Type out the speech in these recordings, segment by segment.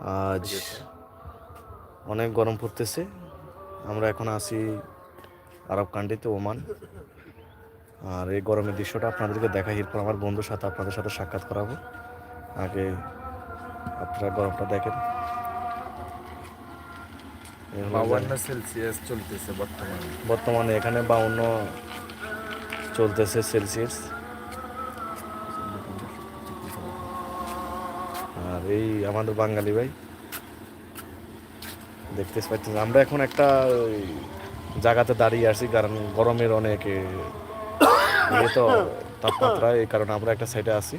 আজ অনেক গরম পড়তেছে। আমরা এখন আছি আরব কান্ট্রিতে ওমান। আর এই গরমের দৃশ্যটা আপনাদেরকে দেখাই এরপর আমার বন্ধুর সাথে আপনাদের সাথে সাক্ষাৎ করাবো। আগে আপনারা গরমটা দেখেন। বাউান্ন সেলসিয়াস চলতেছে বর্তমানে। বর্তমানে এখানে বাউন্ন চলতেছে সেলসিয়াস আর এই আমাদের বাঙালি ভাই। দেখতে পাচ্ছেন আমরা এখন একটা জায়গাতে দাঁড়িয়ে আছি কারণ গরমের অনেক ইয়ে তো তাপমাত্রা এই কারণে আমরা একটা সাইডে আছি।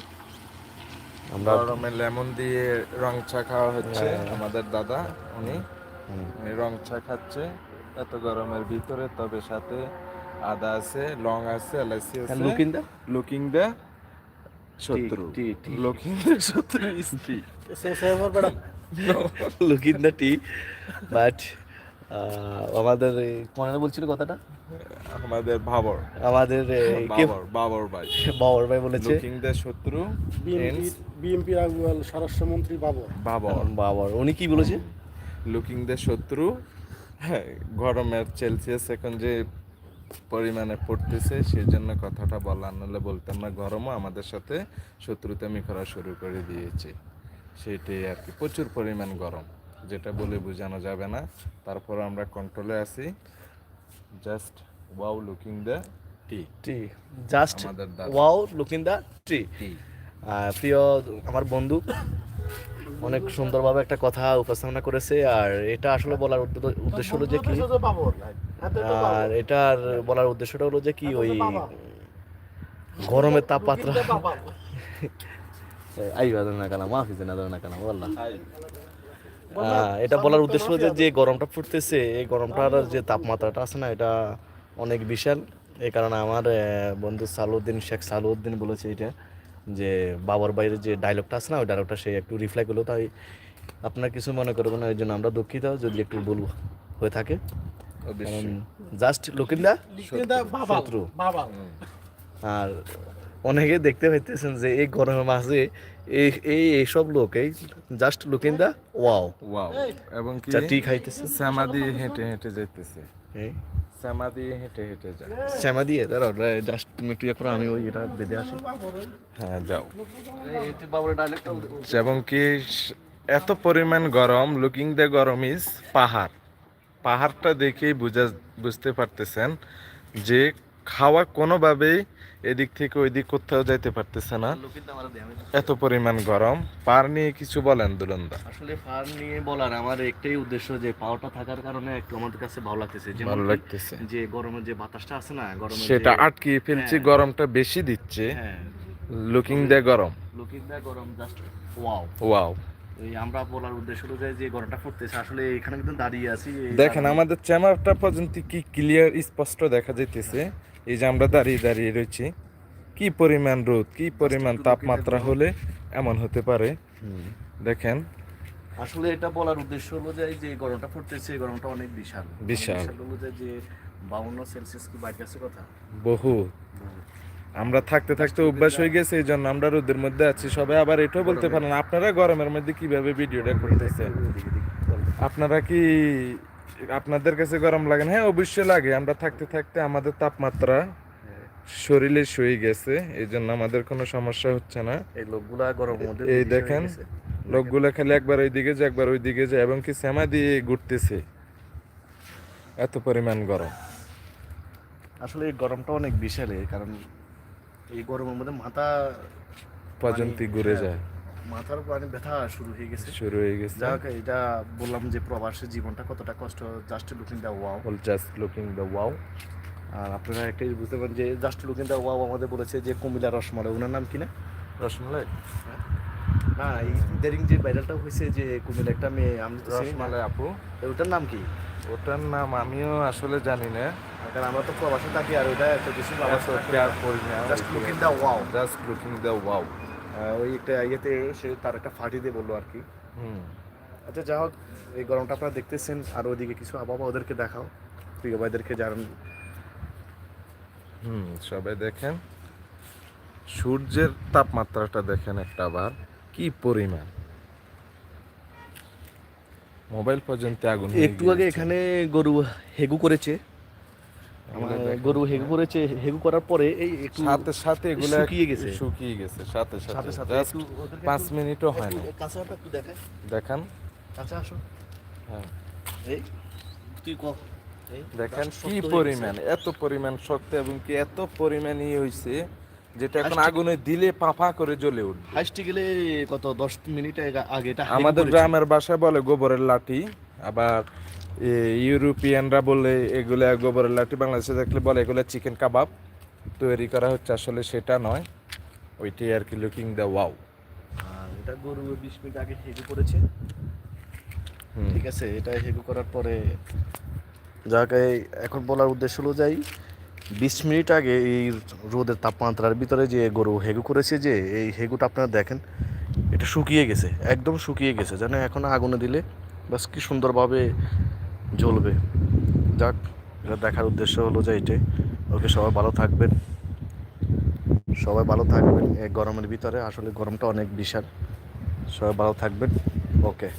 আমরা গরমে লেমন দিয়ে রং চা খাওয়া হচ্ছে হ্যাঁ। আমাদের দাদা উনি। উনি রং চা খাচ্ছে এত গরমের ভিতরে তবে সাথে আদা আছে লং আছে এলাচি আছে। look in the- looking the শত্রু. লুকিং দা শত্রু স্ত্রী। লুক দ্য টি বাট আমাদের এই মনে বলছিল কথাটা? আমাদের ভাবর আমাদের বাবর বাবর ভাই। বাবর ভাই বলেছে। লুকিং দা শত্রু বিএনপির আগুয়াল স্বরাষ্ট্রমন্ত্রী বাবর। বাবর। বাবর। উনি কি বলেছে? লুকিং দ্য শত্রু হ্যাঁ গরমের সেলসিয়াস এখন যে পরিমাণে পড়তেছে সেই জন্য কথাটা বলা নাহলে বলতাম না গরমও আমাদের সাথে শত্রুতামি করা শুরু করে দিয়েছে। সেইটাই আর কি। প্রচুর পরিমাণ গরম যেটা বলে বোঝানো যাবে না। তারপর আমরা কন্ট্রোলে আছি। Just wow looking the T T just. Wow look in the tree T প্রিয় আমার বন্ধু অনেক সুন্দরভাবে একটা কথা উপস্থাপনা করেছে আর এটা আসলে বলার উদ্দেশ্য হলো যে কি আর এটার বলার উদ্দেশ্যটা হলো যে কি ওই গরমের তাপমাত্রা। আই বাদল না কানা মাফি না না কানা বললা আহ, এটা বলার উদ্দেশ্য হলো যে গরমটা ফুটতেছে এই গরমটার যে তাপমাত্রাটা আছে না এটা অনেক বিশাল। এই কারণে আমার বন্ধু সালুদ্দিন শেখ সালুদ্দিন বলেছে এটা যে বাবার বাইরে যে ডায়লগটা আছে না ওই ডায়লগটা সে একটু রিফ্লাই করল। তাই আপনার কিছু মনে করবেন না এই জন্য আমরা দুঃখিত যদি একটু ভুল হয়ে থাকে। জাস্ট লুকিং দা শত্রু। আর অনেকে দেখতে পাইতেছেন যে এই গরমের মাঝে এই এই এইসব লোক এই just looking the wow wow এবং কি? চা টি খাইতেছে শ্যামা দিয়ে হেঁটে হেঁটে যাইতেছে। এই। দিয়ে হেঁটে হেঁটে যায়। শ্যামা দিয়ে? দাঁড়াও জাস্ট তুমি একটু ইয়ে করো আমি ওই এটা বেঁধে আসি। হ্যাঁ যাও। এবং কি এত পরিমাণ গরম লুকিং দ্য গরম ইজ পাহাড়। পাহাড়টা দেখেই বুঝা বুঝতে পারতেছেন যে খাওয়া কোনোভাবেই এদিক থেকে ওই দিক কোথাও যাইতে পারতেছে না। দা এত পরিমাণ গরম। পার নিয়ে কিছু বলেন দুলন্দা। আসলে পার নিয়ে বলার আমার একটাই উদ্দেশ্য যে পাওয়ারটা থাকার কারণে একটু আমাদের কাছে ভালো লাগতেছে। যেমন ভালো লাগতেছে। যে গরমের যে বাতাসটা আছে না গরমের সেটা যে- আটকিয়ে ফেলছি হ্যাঁ। গরমটা বেশি দিচ্ছে। হ্যাঁ। লুকিং দ্য গরম। লুকিং দা গরম জাস্ট ওয়াও ওয়াও আমরা বলার উদ্দেশ্য হলো যে যে গরমটা ফুটতেছে আসলে এখানে কিন্তু দাঁড়িয়ে আছি। দেখেন আমাদের চেম্বারটা পর্যন্ত কি ক্লিয়ার স্পষ্ট দেখা যাইতেছে। এই যে আমরা দাঁড়িয়ে দাঁড়িয়ে রয়েছি কি পরিমাণ রোদ কি পরিমাণ তাপমাত্রা হলে এমন হতে পারে? দেখেন। আসলে এটা বলার উদ্দেশ্য হলো যে এই যে গরমটা ফুটতেছে এই গরমটা অনেক বিশাল। বিশাল। যে বাউন্ন সেলসিয়াস কি বাইরে কথা? বহু আমরা থাকতে থাকতে অভ্যাস হয়ে গেছে এই জন্য আমরা রোদের মধ্যে আছি। সবাই আবার এটাও বলতে পারেন আপনারা গরমের মধ্যে কীভাবে ভিডিওটা করতেছেন? আপনারা কি আপনাদের কাছে গরম লাগে না? হ্যাঁ অবশ্যই লাগে। আমরা থাকতে থাকতে আমাদের তাপমাত্রা শরীরে শুয়ে গেছে এই জন্য আমাদের কোনো সমস্যা হচ্ছে না। এই লোকগুলা মধ্যে এই দেখেন। লোকগুলো খালি একবার ওই দিকে যায় একবার ওই দিকে যায় এবং কি শ্যামা দিয়ে ঘুরতেছে। এত পরিমাণ গরম। আসলে এই গরমটা অনেক বিশাল কারণ এই গরমের মধ্যে মাথা পর্যন্ত ঘুরে হ্যাঁ, যায়। মাথার পানি ব্যথা শুরু হয়ে গেছে। শুরু হয়ে গেছে। যাক এটা বললাম যে প্রবাসী জীবনটা কতটা কষ্ট just looking the wow all just looking the wow আর আপনারা একটাই বুঝতে পারেন যে জাস্ট লুকিং দা ওয়াও আমাদের বলেছে যে কুমিল্লা রসমালাই। ওনার নাম কি না? রসমালাই? না এই ইদারিং যে ভাইরালটা হয়েছে যে কুমিল্লা একটা মেয়ে আমি তো রসমালাই আপু। ওটার নাম কি? ওটার নাম আমিও আসলে জানি না। কারণ আমরা তো প্রবাসে থাকি আর ওটা এত কিছু কেয়ার করি না। Just looking the wow just looking the wow ওই একটা ইয়েতে সে তার একটা ফাটি দিয়ে বলল আর কি। হুম। আচ্ছা যা হোক এই গরমটা আপনারা দেখতেছেন আর ওইদিকে কিছু আবহাওয়া ওদেরকে দেখাও প্রিয় ভাইদেরকে জানান। হুম সবাই দেখেন সূর্যের তাপমাত্রাটা দেখেন একটা আবার কি পরিমাণ। মোবাইল পর্যন্ত আগুন একটু আগে এখানে গরু হেগু করেছে গরু হেগু করেছে হেগু করার পরে এই একটু সাথে সাথে এগুলা শুকিয়ে গেছে। শুকিয়ে গেছে সাথে সাথে। সাথে একটু পাঁচ মিনিটও হয় না একটু দেখান। কাঁচা আসো। হ্যাঁ। এই তুই ক? দেখেন কি পরিমাণ এত পরিমাণ শক্ত এবং কি এত পরিমাণ ইয়ে হয়েছে যেটা এখন আগুনে দিলে পাফা করে জ্বলে উঠবে। হাইস্টে গেলে কত দশ মিনিট আগে- আগে এটা আমাদের গ্রামের বাসায় বলে গোবরের লাঠি। আবার এ, ইউরোপিয়ানরা বলে এগুলা গোবরের লাঠি বাংলাদেশে দেখলে বলে এগুলো চিকেন কাবাব তৈরি করা হচ্ছে আসলে সেটা নয়। ওইটাই আর কি লুকিং দ্য ওয়াও এটা গরু বিশ মিনিট আগে হেগু করেছে। ঠিক আছে এটা হেগু করার পরে যাক এখন বলার উদ্দেশ্য হলো যাই বিশ মিনিট আগে এই রোদের তাপমাত্রার ভিতরে যে গরু হেগু করেছে যে এই হেগুটা আপনারা দেখেন এটা শুকিয়ে গেছে একদম শুকিয়ে গেছে যেন এখন আগুনে দিলে বাস কি সুন্দরভাবে জ্বলবে। যাক, এটা দেখার উদ্দেশ্য হলো যে এটাই। ওকে সবাই ভালো থাকবেন। সবাই ভালো থাকবেন এই গরমের ভিতরে। আসলে গরমটা অনেক বিশাল। সবাই ভালো থাকবেন। ওকে।